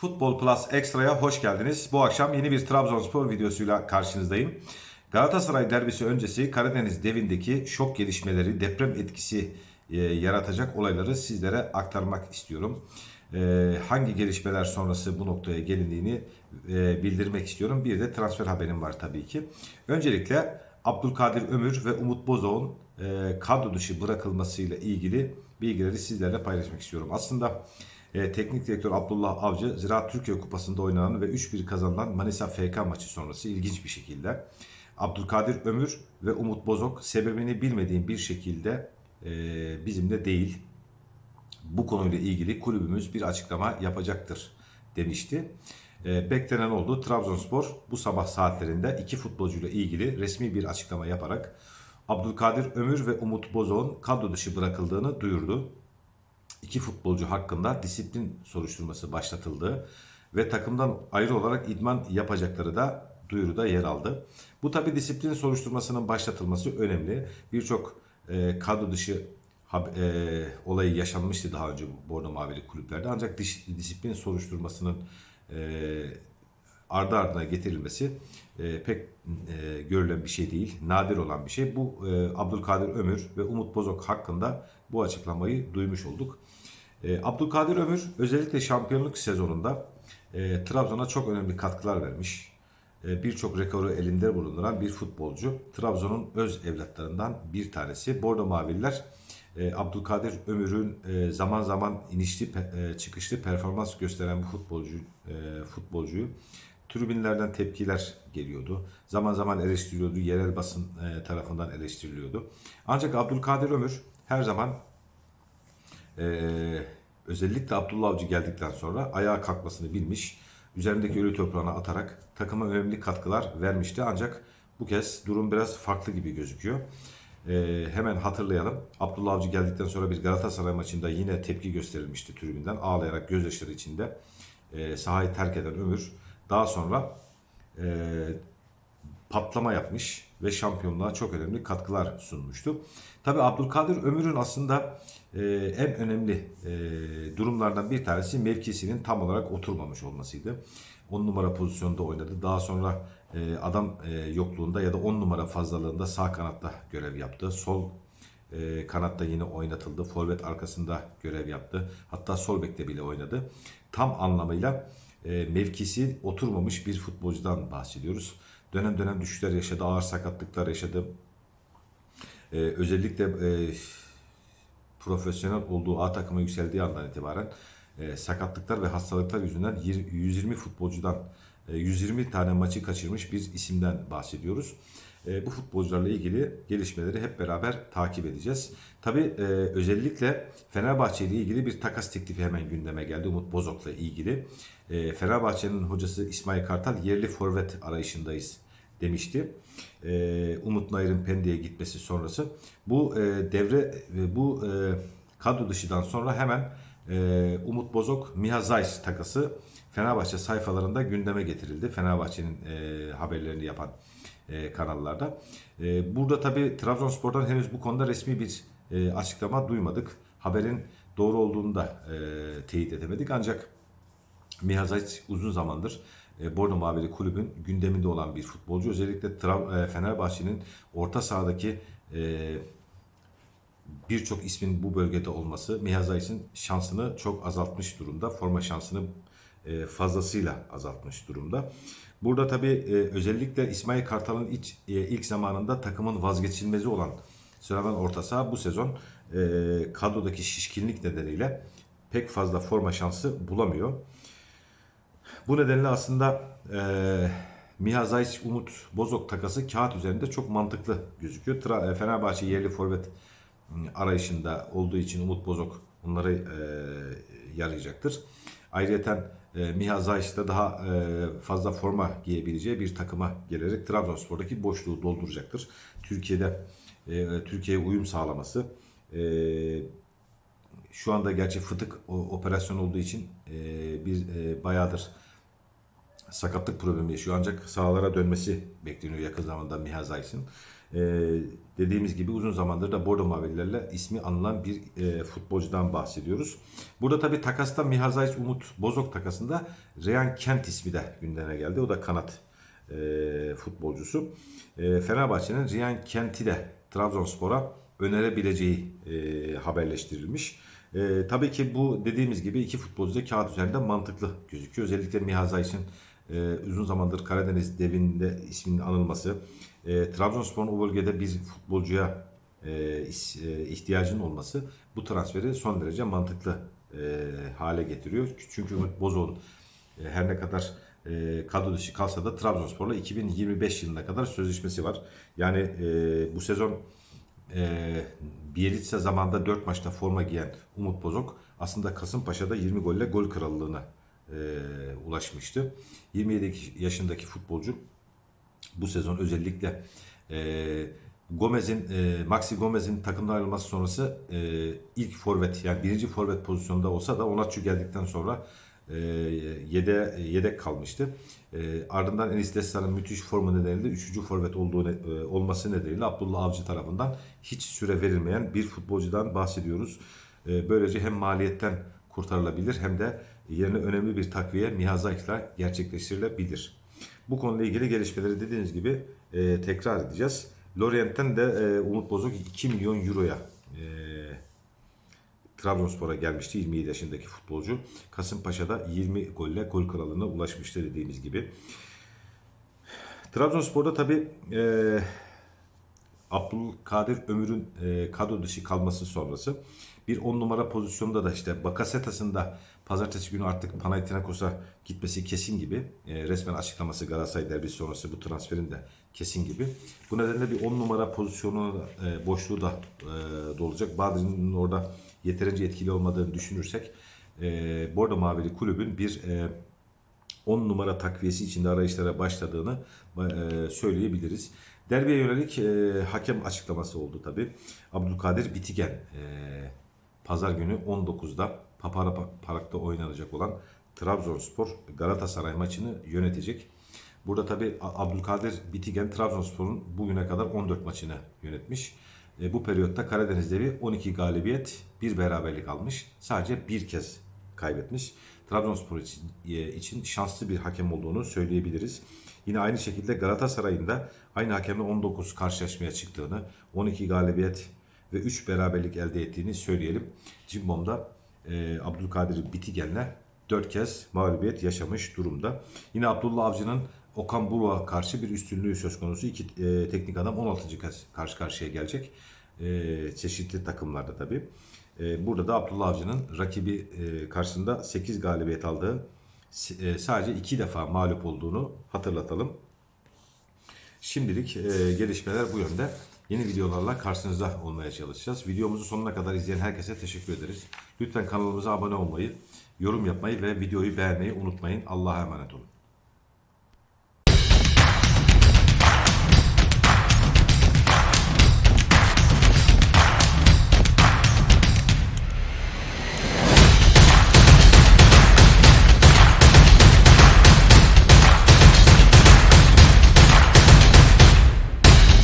Futbol Plus Extra'ya hoş geldiniz. Bu akşam yeni bir Trabzonspor videosuyla karşınızdayım. Galatasaray derbisi öncesi Karadeniz devindeki şok gelişmeleri, deprem etkisi e, yaratacak olayları sizlere aktarmak istiyorum. E, hangi gelişmeler sonrası bu noktaya gelindiğini e, bildirmek istiyorum. Bir de transfer haberim var tabii ki. Öncelikle Abdülkadir Ömür ve Umut Bozok'un e, kadro dışı bırakılmasıyla ilgili bilgileri sizlerle paylaşmak istiyorum. Aslında e, teknik direktör Abdullah Avcı Ziraat Türkiye Kupası'nda oynanan ve 3-1 kazanılan Manisa FK maçı sonrası ilginç bir şekilde Abdülkadir Ömür ve Umut Bozok sebebini bilmediğim bir şekilde e, bizimle değil. Bu konuyla ilgili kulübümüz bir açıklama yapacaktır demişti. E, beklenen oldu. Trabzonspor bu sabah saatlerinde iki futbolcuyla ilgili resmi bir açıklama yaparak Abdülkadir Ömür ve Umut Bozok'un kadro dışı bırakıldığını duyurdu iki futbolcu hakkında disiplin soruşturması başlatıldı ve takımdan ayrı olarak idman yapacakları da duyuruda yer aldı. Bu tabi disiplin soruşturmasının başlatılması önemli. Birçok e, kadro dışı hab- e, olayı yaşanmıştı daha önce Bordo Mavili kulüplerde. Ancak disiplin soruşturmasının e, ardı ardına getirilmesi e, pek e, görülen bir şey değil, nadir olan bir şey. Bu e, Abdülkadir Ömür ve Umut Bozok hakkında bu açıklamayı duymuş olduk. E, Abdülkadir Ömür özellikle şampiyonluk sezonunda e, Trabzon'a çok önemli katkılar vermiş. E, Birçok rekoru elinde bulunduran bir futbolcu. Trabzon'un öz evlatlarından bir tanesi. Bordo Maviller e, Abdülkadir Ömür'ün e, zaman zaman inişli e, çıkışlı performans gösteren bu futbolcu e, futbolcuyu tribünlerden tepkiler geliyordu. Zaman zaman eleştiriliyordu. Yerel basın e, tarafından eleştiriliyordu. Ancak Abdülkadir Ömür her zaman ee, özellikle Abdullah Avcı geldikten sonra ayağa kalkmasını bilmiş. Üzerindeki ölü toprağına atarak takıma önemli katkılar vermişti. Ancak bu kez durum biraz farklı gibi gözüküyor. Ee, hemen hatırlayalım. Abdullah Avcı geldikten sonra bir Galatasaray maçında yine tepki gösterilmişti tribünden. Ağlayarak gözyaşları içinde e, sahayı terk eden Ömür. Daha sonra e, patlama yapmış ve şampiyonluğa çok önemli katkılar sunmuştu. Tabi Abdülkadir Ömür'ün aslında e, en önemli e, durumlardan bir tanesi mevkisinin tam olarak oturmamış olmasıydı. 10 numara pozisyonda oynadı. Daha sonra e, adam e, yokluğunda ya da 10 numara fazlalığında sağ kanatta görev yaptı. Sol e, kanatta yine oynatıldı. Forvet arkasında görev yaptı. Hatta sol bekte bile oynadı. Tam anlamıyla mevkisi oturmamış bir futbolcudan bahsediyoruz. Dönem dönem düşüşler yaşadı, ağır sakatlıklar yaşadı. E, özellikle e, profesyonel olduğu A takıma yükseldiği andan itibaren e, sakatlıklar ve hastalıklar yüzünden yir- 120 futbolcudan e, 120 tane maçı kaçırmış bir isimden bahsediyoruz. E, bu futbolcularla ilgili gelişmeleri hep beraber takip edeceğiz. Tabi özellikle Fenerbahçe ile ilgili bir takas teklifi hemen gündeme geldi Umut Bozok'la ilgili. E, Fenerbahçe'nin hocası İsmail Kartal yerli forvet arayışındayız demişti. E, Umut Nayır'ın Pendik'e gitmesi sonrası. Bu e, devre e, bu e, kadro dışıdan sonra hemen e, Umut Bozok Miha Zayt takası Fenerbahçe sayfalarında gündeme getirildi. Fenerbahçe'nin e, haberlerini yapan e, kanallarda. E, burada tabi Trabzonspor'dan henüz bu konuda resmi bir e, açıklama duymadık. Haberin doğru olduğunu da teyit edemedik. Ancak Miha Zayt uzun zamandır e, Bordo Mavili kulübün gündeminde olan bir futbolcu. Özellikle Fenerbahçe'nin orta sahadaki birçok ismin bu bölgede olması Miha Zayt'in şansını çok azaltmış durumda. Forma şansını fazlasıyla azaltmış durumda. Burada tabii e, özellikle İsmail Kartal'ın e, ilk zamanında takımın vazgeçilmezi olan sıradan orta saha bu sezon e, kadrodaki şişkinlik nedeniyle pek fazla forma şansı bulamıyor. Bu nedenle aslında e, Miha Zayt Umut Bozok takası kağıt üzerinde çok mantıklı gözüküyor. Tra- e, Fenerbahçe yerli forvet m, arayışında olduğu için Umut Bozok onları e, yarayacaktır. Ayrıca e, Miha Zayt da daha e, fazla forma giyebileceği bir takıma gelerek Trabzonspor'daki boşluğu dolduracaktır. Türkiye'de e, Türkiye'ye uyum sağlaması e, şu anda gerçi fıtık operasyon olduğu için e, bir e, bayağıdır sakatlık problemi yaşıyor. Ancak sahalara dönmesi bekleniyor yakın zamanda Miha Zayt'in. E, dediğimiz gibi uzun zamandır da Bordo Mavililerle ismi anılan bir e, futbolcudan bahsediyoruz. Burada tabii takasta Miha Zayt Umut Bozok takasında Ryan Kent ismi de gündeme geldi. O da kanat e, futbolcusu. E, Fenerbahçe'nin Ryan Kent'i de Trabzonspor'a önerebileceği e, haberleştirilmiş. E, tabii ki bu dediğimiz gibi iki futbolcu da kağıt üzerinde mantıklı gözüküyor. Özellikle Miha Zayt'in e, uzun zamandır Karadeniz devinde isminin anılması, e, Trabzonspor'un o bölgede bir futbolcuya e, e, ihtiyacının olması bu transferi son derece mantıklı e, hale getiriyor. Çünkü Ümit Bozok'un e, her ne kadar e, kadro dışı kalsa da Trabzonspor'la 2025 yılına kadar sözleşmesi var. Yani e, bu sezon e, Bielitsa zamanında 4 maçta forma giyen Umut Bozok aslında Kasımpaşa'da 20 golle gol krallığına e, ulaşmıştı. 27 yaşındaki futbolcu bu sezon özellikle e, Gomez'in e, Maxi Gomez'in takımdan ayrılması sonrası e, ilk forvet yani birinci forvet pozisyonda olsa da Onatçı geldikten sonra e, yede, yedek kalmıştı. E, ardından Enis Desta'nın müthiş formu nedeniyle 3. forvet olduğu e, olması nedeniyle Abdullah Avcı tarafından hiç süre verilmeyen bir futbolcudan bahsediyoruz. E, böylece hem maliyetten kurtarılabilir hem de yerine önemli bir takviye Mihazak'la gerçekleştirilebilir. Bu konuyla ilgili gelişmeleri dediğiniz gibi e, tekrar edeceğiz. Lorient'ten de e, Umut Bozok 2 milyon euroya e, Trabzonspor'a gelmişti 27 yaşındaki futbolcu. Kasımpaşa'da 20 golle gol kralına ulaşmıştı dediğimiz gibi. Trabzonspor'da tabi e, Abdülkadir Ömür'ün e, kadro dışı kalması sonrası bir 10 numara pozisyonda da işte Bakasetas'ın da pazartesi günü artık Panathinaikos'a gitmesi kesin gibi. E, resmen açıklaması Galatasaray derbisi sonrası bu transferin de kesin gibi. Bu nedenle bir 10 numara pozisyonu e, boşluğu da e, dolacak. Badri'nin orada yeterince etkili olmadığını düşünürsek e, Bordo Mavili kulübün bir e, 10 numara takviyesi içinde arayışlara başladığını e, söyleyebiliriz. Derbiye yönelik e, hakem açıklaması oldu tabi. Abdülkadir Bitigen e, pazar günü 19'da Papara Park'ta oynanacak olan Trabzonspor Galatasaray maçını yönetecek. Burada tabi Abdülkadir Bitigen Trabzonspor'un bugüne kadar 14 maçını yönetmiş. E, bu periyotta Karadeniz'de bir 12 galibiyet, bir beraberlik almış. Sadece bir kez kaybetmiş. Trabzonspor için, e, için şanslı bir hakem olduğunu söyleyebiliriz. Yine aynı şekilde Galatasaray'ın da aynı hakemle 19 karşılaşmaya çıktığını, 12 galibiyet ve 3 beraberlik elde ettiğini söyleyelim. Cimbom'da e, Abdülkadir Bitigen'le 4 kez mağlubiyet yaşamış durumda. Yine Abdullah Avcı'nın Okan Buruk'a karşı bir üstünlüğü söz konusu. İki e, teknik adam 16. kez karşı karşıya gelecek. E, çeşitli takımlarda tabii. E, burada da Abdullah Avcı'nın rakibi e, karşısında 8 galibiyet aldığı e, sadece 2 defa mağlup olduğunu hatırlatalım. Şimdilik e, gelişmeler bu yönde. Yeni videolarla karşınızda olmaya çalışacağız. Videomuzu sonuna kadar izleyen herkese teşekkür ederiz. Lütfen kanalımıza abone olmayı, yorum yapmayı ve videoyu beğenmeyi unutmayın. Allah'a emanet olun.